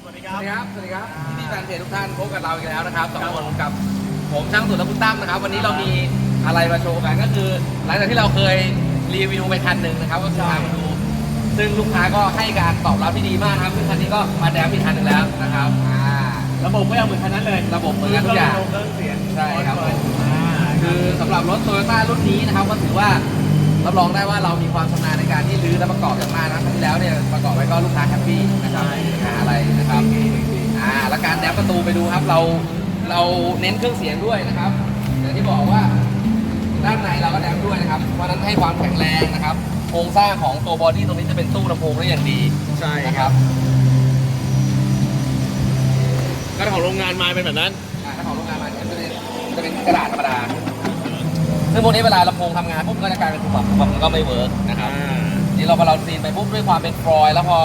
สวัสดีคสรับวัสดีครับ สวัสดีครับพี่พี่แฟนเพจทุกท่านพบกับเราอีกแล้วนะครับสองคนกับผมช่างสุดและคุณตั้มนะครับ วันนี้เรามีอะไรมาโชว์กันก็คือหลังจากที่เราเคยรีวิวไปคันหนึ่งนะครับก็คือพามาดู ซึ่งลูกค้าก็ให้การตอบรับที่ดีมากนะครับซึ่งคันนี้ก็มาแดมอีกคันหนึ่งแล้วนะครับอ่าระบบก็ยังเหมือนคันนั้นเลยระบบเหมือนกันทุกอย่าง เครื่องเสียงใช่ครับอ่า คือสำหรับรถโตโยต้ารุ่นนี้นะครับก็ถือว่า รับรองได้ว่าเรามีความชำนาญในการที่รื้อและประกอบอย่างมากนะครั้งที่แล้วเนี่ยประกอบไว้ก็ลูกค้าแฮปปี้นะครับไม่มีปัญหาอะไรนะครับอ่าแล้วการแดมประตูไปดูครับเราเราเน้นเครื่องเสียงด้วยนะครับอย่างที่บอกว่าด้านในเราก็แดมด้วยนะครับเพราะฉะนั้นให้ความแข็งแรงนะครับโครงสร้างของตัวบอดี้ตรงนี้จะเป็นตู้ลำโพงได้อย่างดีใช่นะคครัรับบก็ของโรงงานมาเป็นแบบนั้นอ่าถ้าของโรงงานมาเนี่ยจะเป็นจะเป็นกระดาษธรรมดา ซึ่งพวกนี้เวลาลำโพงทำงานปุ๊บก็จะกลายเป็นตุบๆมันก็ไม่เวิร์กนะครับนี่เราพอเราซีนไปปุ๊บด้วยความเป็นฟลอยด์แล้วพอ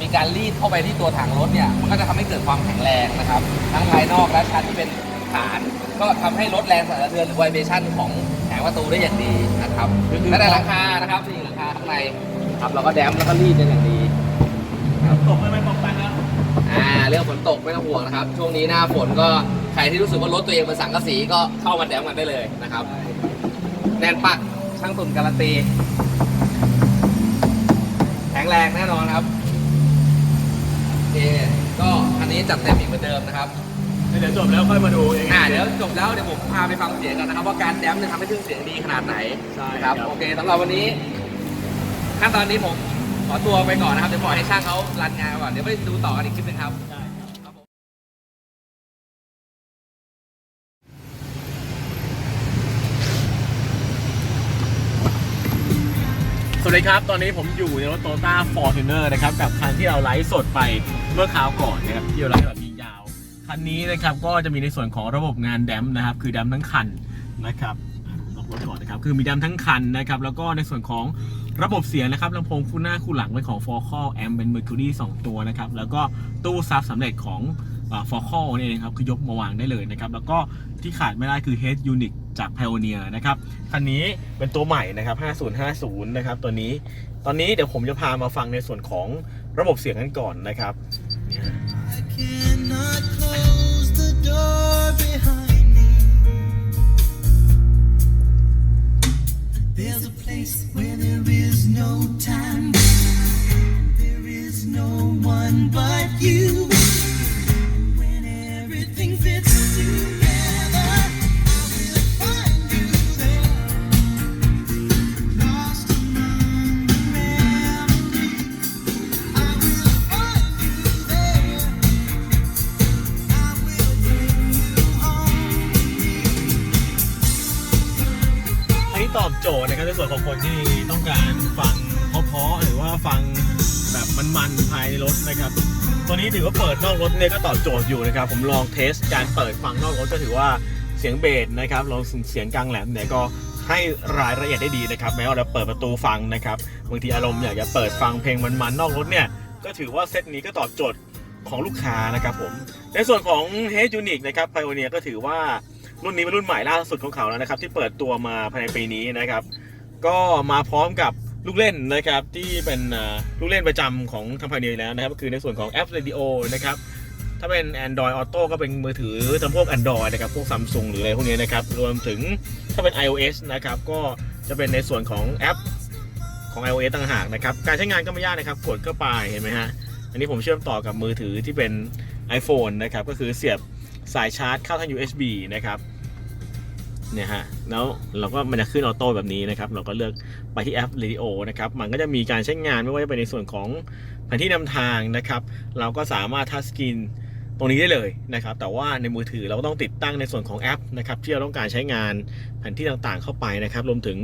มีการรีดเข้าไปที่ตัวถังรถเนี่ยมันก็จะทำให้เกิดความแข็งแรงนะครับทั้งภายนอกและชั้นที่เป็นฐาน ก็ทำให้ลดแรงสั่นสะเทือนหรือไวเบชั่นของแผงประตูได้อย่างดีนะครับคือคือและในหลังคานะครับที่หลังคาข้างในครับเราก็แดมแล้วก็รีดกันอย่างดีครับตกไม่ไม่ป้องกันแล้วอ่าเรื่องฝนตกไม่ต้องห่วงนะครับ ช่วงนี้หน้าฝนก็ใครที่รู้สึกว่ารถตัวเองเป็นสังกะสีก็เข้ามาแดมกันได้เลยนะครับ แน่นปักช่างตุนการันตีแข็งแรงแน่นอนครับโอเคก็อันนี้จัดเต็มอีกเหมือนเดิมนะครับเดี๋ยวจบแล้วค่อยมาดูเองอ่าเดี๋ยวจบแล้วเดี๋ยวผมพาไปฟังเสียงกันนะครับว่าการแดมเนี่ยทำให้เครื่องเสียงดีขนาดไหนใช่นะครับโอเคสำหรับวันนี้ ขั้นตอนนี้ผมขอตัวไปก่อนนะครับเดี๋ยวปล่อยให้ช่างเขารันงานก่อนเดี๋ยวไปดูต่อกันอีกคลิปหนึงครับ ใช่ ครับผม ส วัสดีครับ ตอนนี้ผมอยู่ในรถโตต้าฟอร์จูเนอร์นะครับ กับคันที่เราไลฟ์สดไปเมื่อคราวก่อนนะครับที่เราไลฟ์แบบยาว คันนี้นะครับก็จะมีในส่วนของระบบงานแดมนะครับ คือแดมทั้งคันนะครับลอกรถก่อนนะครับ คือมีแดมทั้งคันนะครับ แล้วก็ในส่วนของระบบเสียงนะครับลำโพงคู่หน้าคู่หลังเป็นของ f o r c a l Amp เป็น Mercury 2 ตัวนะครับ แล้วก็ตู้ซับสำเร็จของฟอร์คอลนี่เองครับคือยกมาวางได้เลยนะครับ แล้วก็ที่ขาดไม่ได้คือ Head Unit จาก Pioneer นะครับ คันนี้เป็นตัวใหม่นะครับ 5050 นะครับ ตัวนี้ ตอนนี้เดี๋ยวผมจะพามาฟังในส่วนของระบบเสียงกันก่อนนะครับ I cannot close the door ตอบโจทย์นะครับในส่วนของคนที่ต้องการฟังเพราะๆหรือว่าฟังแบบมันๆภายในรถนะครับ ตัวนี้ถือว่าเปิดนอกรถเนี่ยก็ตอบโจทย์อยู่นะครับ ผมลองเทสการเปิดฟังนอกรถก็ถือว่าเสียงเบสนะครับลองเสียงกลางแหลมเนี่ยก็ให้รายละเอียดได้ดีนะครับแม้ว่าเราเปิดประตูฟังนะครับบางทีอารมณ์อยากจะเปิดฟังเพลงมันๆนอกรถเนี่ยก็ถือว่าเซตนี้ก็ตอบโจทย์ของลูกค้านะครับผมในส่วนของ h e a d Uniq นะครับ Pioneer ก็ถือว่า รุ่นนี้เป็นรุ่นใหม่ล่าสุดของเขาแล้วนะครับ ที่เปิดตัวมาภายในปีนี้นะครับ ก็มาพร้อมกับลูกเล่นนะครับที่เป็นลูกเล่นประจำของทางภายในแล้วนะครับ ก็คือในส่วนของแอป Radio นะครับถ้าเป็น Android Auto ก็เป็นมือถือทำพวก Android นะครับพวก Samsung หรืออะไรพวกนี้นะครับ รวมถึงถ้าเป็น iOS นะครับก็จะเป็นในส่วนของแอปของ iOS ต่างหากนะครับ การใช้งานก็ไม่ยากนะครับ กดเข้าไปเห็นไหมฮะ อันนี้ผมเชื่อมต่อกับมือถือที่เป็น iPhone นะครับ ก็คือเสียบสายชาร์จเข้าทาง USB นะครับ เนี่ยฮะแล้วเราก็มันจะขึ้นออโต้แบบนี้นะครับ เราก็เลือกไปที่แอป Radio นะครับ มันก็จะมีการใช้งานไม่ว่าจะเป็นในส่วนของแผนที่นำทางนะครับ เราก็สามารถทัชสกรีนตรงนี้ได้เลยนะครับ แต่ว่าในมือถือเราก็ต้องติดตั้งในส่วนของแอปนะครับ ที่เราต้องการใช้งานแผนที่ต่างๆ เข้าไปนะครับ รวมถึง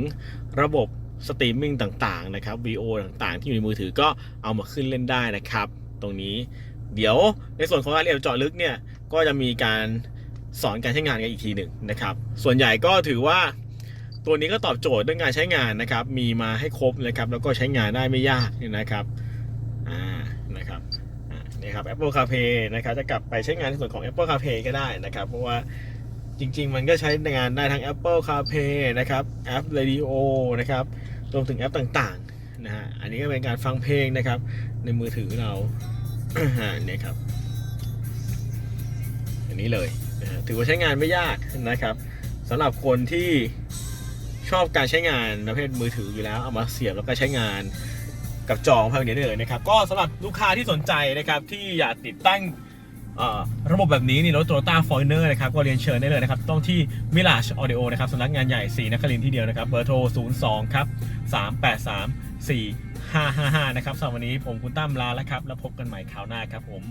ระบบสตรีมมิ่งต่างๆนะครับ VO ต่างๆ ที่อยู่ในมือถือก็เอามาขึ้นเล่นได้นะครับ ตรงนี้ เดี๋ยวในส่วนของรายละเอียดเจาะลึกเนี่ยก็จะมีการ สอนการใช้งานกันอีกทีหนึ่งนะครับ ส่วนใหญ่ก็ถือว่าตัวนี้ก็ตอบโจทย์เรื่องการใช้งานนะครับ มีมาให้ครบนะครับ แล้วก็ใช้งานได้ไม่ยากนะครับอ่านะครับนี่ครับ Apple CarPlay นะครับ จะกลับไปใช้งานในส่วนของ Apple CarPlay ก็ได้นะครับ เพราะว่าจริง ๆ มันก็ใช้งานได้ทั้ง Apple CarPlay นะครับแอป Radio นะครับรวมถึงแอปต่างๆนะฮะอันนี้ก็เป็นการฟังเพลงนะครับ ในมือถือเราเนี่ยครับ อันนี้เลย ถือว่าใช้งานไม่ยากนะครับสำหรับคนที่ชอบการใช้งานประเภทมือถืออยู่แล้ว เอามาเสียบแล้วก็ใช้งานกับจอของภายในได้เลยนะครับ ก็สำหรับลูกค้าที่สนใจนะครับที่อยากติดตั้งระบบแบบนี้นี่รถ Toyota f o r t u n e r นะครับก็เรียนเชิญได้เลยนะครับต้องที่ Mirage Audio นะครับสำนักงานใหญ่ศรีนครินทร์ที่เดียวนะครับเบอร์โทร 02 ครับ 383 4555 นะครับสำหรับวันนี้ผมคุณตั้มลาแล้วครับ แล้วพบกันใหม่คราวหน้าครับผม